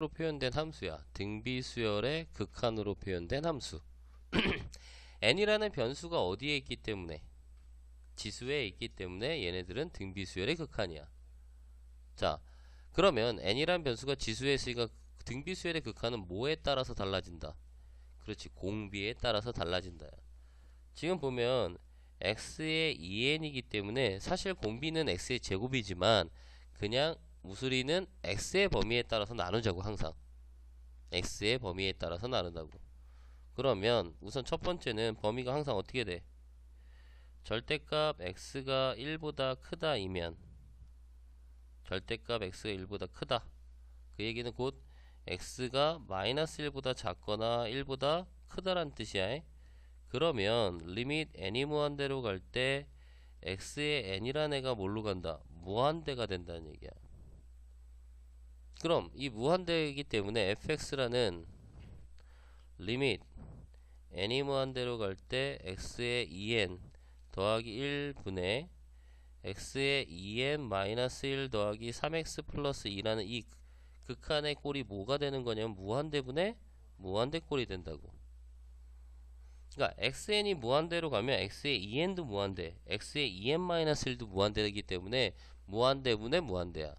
로 표현된 함수야. 등비수열의 극한으로 표현된 함수. n이라는 변수가 어디에 있기 때문에 지수에 있기 때문에 얘네들은 등비수열의 극한이야. 자, 그러면 n이라는 변수가 지수에 있으니까 등비수열의 극한은 뭐에 따라서 달라진다? 그렇지, 공비에 따라서 달라진다. 지금 보면 x의 2n이기 때문에 사실 공비는 x의 제곱이지만 그냥 무수리는 x의 범위에 따라서 나누자고 항상. X의 범위에 따라서 나눈다고. 그러면 우선 첫 번째는 범위가 항상 어떻게 돼? 절대값 x가 1보다 크다 이면 절대값 x가 1보다 크다. 그 얘기는 곧 x가 마이너스 1보다 작거나 1보다 크다란 뜻이야. 그러면 n이 무한대로 갈 때 x의 n이란 애가 뭘로 간다? 무한대가 된다는 얘기야 그럼 이 무한대이기 때문에 fx라는 리밋 n이 무한대로 갈 때 x의 2n 더하기 1분의 x의 2n 마이너스 1 더하기 3x 플러스 2라는 이 극한의 꼴이 뭐가 되는 거냐면 무한대분의 무한대 꼴이 된다고. 그러니까 xn이 무한대로 가면 x의 2n도 무한대 x의 2n 마이너스 1도 무한대이기 때문에 무한대분의 무한대야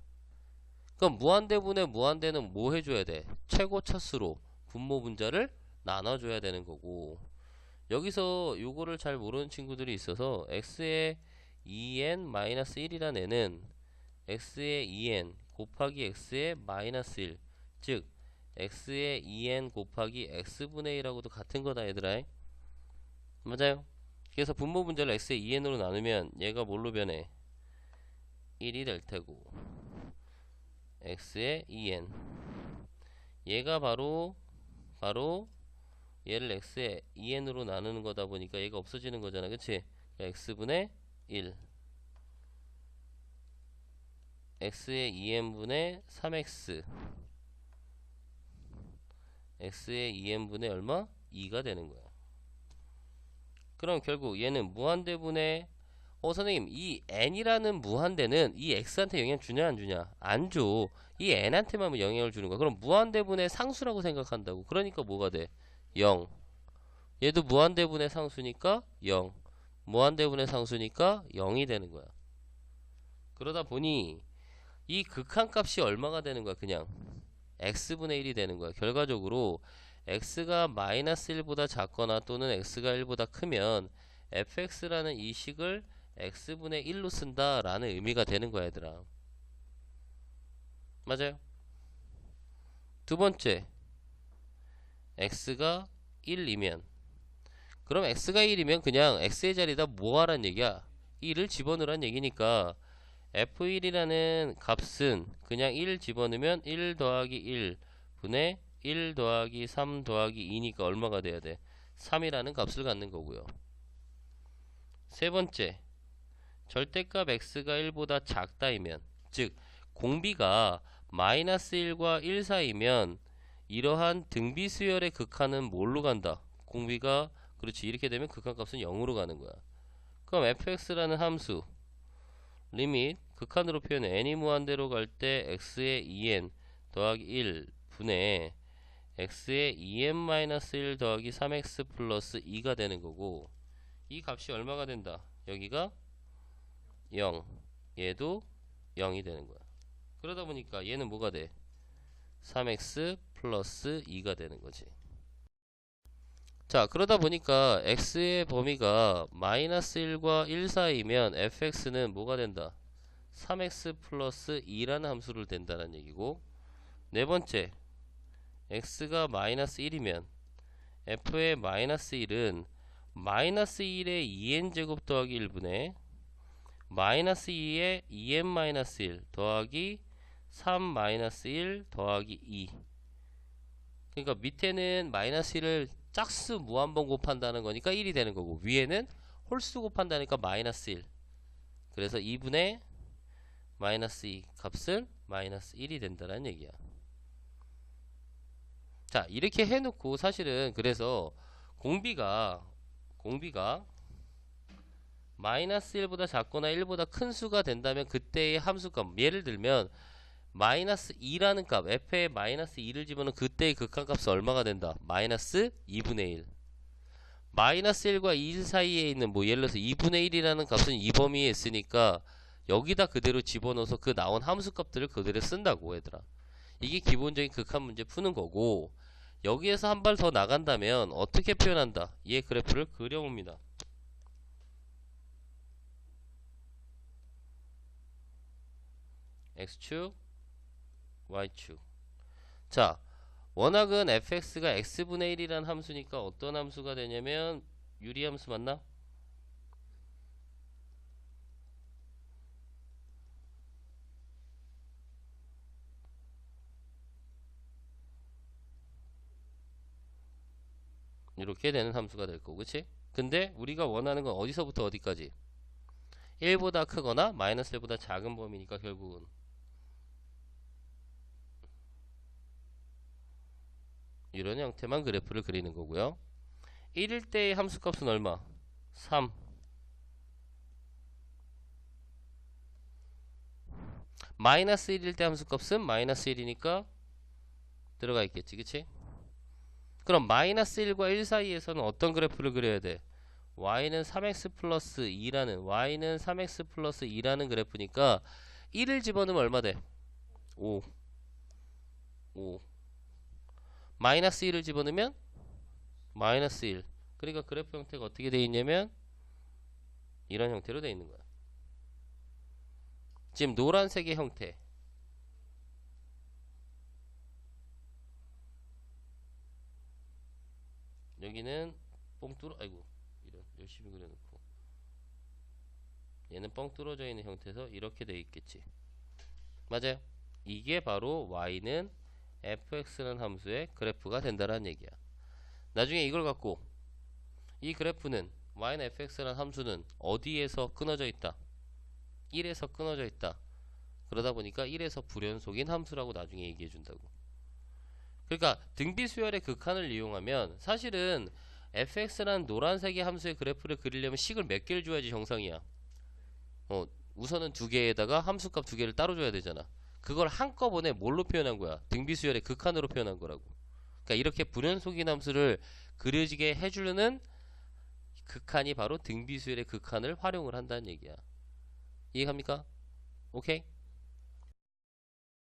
그럼 무한대분의 무한대는 뭐 해줘야 돼? 최고 차수로 분모 분자를 나눠줘야 되는 거고 여기서 요거를 잘 모르는 친구들이 있어서 x의 2n-1이라는 애는 x의 2n 곱하기 x의 마이너스 1, 즉 x의 2n 곱하기 x분의 1하고도 같은 거다 얘들아 맞아요 그래서 분모 분자를 x의 2n으로 나누면 얘가 뭘로 변해? 1이 될 테고 x의 2n 얘가 바로 바로 얘를 x의 2n으로 나누는 거다 보니까 얘가 없어지는 거잖아. 그치? 그러니까 x분의 1 x의 2n분의 3x x의 2n분의 얼마? 2가 되는 거야. 그럼 결국 얘는 무한대분의 어 선생님 이 n이라는 무한대는 이 x한테 영향 주냐 안 주냐? 안 줘. 이 n한테만 영향을 주는 거야. 그럼 무한대분의 상수라고 생각한다고. 그러니까 뭐가 돼? 0 얘도 무한대분의 상수니까 0 무한대분의 상수니까 0이 되는 거야. 그러다 보니 이 극한값이 얼마가 되는 거야 그냥? X분의 1이 되는 거야. 결과적으로 x가 마이너스 1보다 작거나 또는 x가 1보다 크면 fx라는 이 식을 x분의 1로 쓴다 라는 의미가 되는 거야 얘들아. 맞아요? 두 번째 x가 1이면. 그럼 x가 1이면 그냥 x의 자리에다 뭐 하란 얘기야? 1을 집어넣으란 얘기니까 f1이라는 값은 그냥 1 집어넣으면 1 더하기 1 분의 1 더하기 3 더하기 2니까 얼마가 돼야 돼? 3이라는 값을 갖는 거고요. 세 번째 절대값 x가 1보다 작다이면 즉 공비가 마이너스 1과 1 사이면 이러한 등비수열의 극한은 뭘로 간다? 공비가 그렇지 이렇게 되면 극한값은 0으로 가는 거야. 그럼 fx라는 함수 리밋 극한으로 표현해. n이 무한대로 갈 때 x의 2n 더하기 1 분의 x의 2n-1 더하기 3x 플러스 2가 되는 거고 이 값이 얼마가 된다? 여기가 0 얘도 0이 되는 거야. 그러다 보니까 얘는 뭐가 돼? 3x 플러스 2가 되는 거지. 자 그러다 보니까 x의 범위가 마이너스 1과 1 사이면 fx는 뭐가 된다? 3x 플러스 2라는 함수를 된다는 얘기고 네 번째 x가 마이너스 1이면 f의 마이너스 1은 마이너스 1의 2n제곱 더하기 1분의 마이너스 2의 2n 마이너스 1 더하기 3 마이너스 1 더하기 2 그러니까 밑에는 마이너스 1을 짝수 무한번 곱한다는 거니까 1이 되는 거고 위에는 홀수 곱한다니까 마이너스 1 그래서 2분의 마이너스 2 값은 마이너스 1이 된다는 얘기야. 자 이렇게 해놓고 사실은 그래서 공비가 공비가 마이너스 1보다 작거나 1보다 큰 수가 된다면 그때의 함수값 예를 들면 마이너스 2라는 값 f에 마이너스 2를 집어넣으면 그때의 극한값은 얼마가 된다? 마이너스 2분의 1 마이너스 1과 1 사이에 있는 뭐 예를 들어서 2분의 1이라는 값은 이 범위에 있으니까 여기다 그대로 집어넣어서 그 나온 함수 값들을 그대로 쓴다고 얘들아 이게 기본적인 극한 문제 푸는 거고 여기에서 한 발 더 나간다면 어떻게 표현한다? 얘 그래프를 그려봅니다 x축 y축 자 원학은 fx가 x분의 1이라는 함수니까 어떤 함수가 되냐면 유리함수 맞나? 이렇게 되는 함수가 될 거고 그치? 근데 우리가 원하는 건 어디서부터 어디까지? 1보다 크거나 마이너스 1보다 작은 범위니까 결국은 이런 형태만 그래프를 그리는 거고요 1일 때의 함수값은 얼마? 3 마이너스 1일 때 함수값은 마이너스 1이니까 들어가 있겠지 그치? 그럼 마이너스 1과 1 사이에서는 어떤 그래프를 그려야 돼? y는 3x 플러스 2라는 y는 3x 플러스 2라는 그래프니까 1을 집어넣으면 얼마 돼? 5 5 마이너스 1을 집어넣으면 마이너스 1 그러니까 그래프 형태가 어떻게 되어 있냐면 이런 형태로 되어 있는 거야. 지금 노란색의 형태. 여기는 뻥 뚫어 아이고 이런 열심히 그려놓고. 얘는 뻥 뚫어져 있는 형태에서 이렇게 되어 있겠지. 맞아요? 이게 바로 y는 fx라는 함수의 그래프가 된다는 얘기야. 나중에 이걸 갖고 이 그래프는 y는 fx라는 함수는 어디에서 끊어져 있다? 1에서 끊어져 있다. 그러다 보니까 1에서 불연속인 함수라고 나중에 얘기해 준다고. 그러니까 등비 수열의 극한을 이용하면 사실은 fx라는 노란색의 함수의 그래프를 그리려면 식을 몇 개를 줘야지 정상이야? 어 우선은 두 개에다가 함수값 두 개를 따로 줘야 되잖아 그걸 한꺼번에 뭘로 표현한 거야 등비수열의 극한으로 표현한 거라고 그러니까 이렇게 불연속인 함수를 그려지게 해주려는 극한이 바로 등비수열의 극한을 활용을 한다는 얘기야 이해갑니까? 오케이?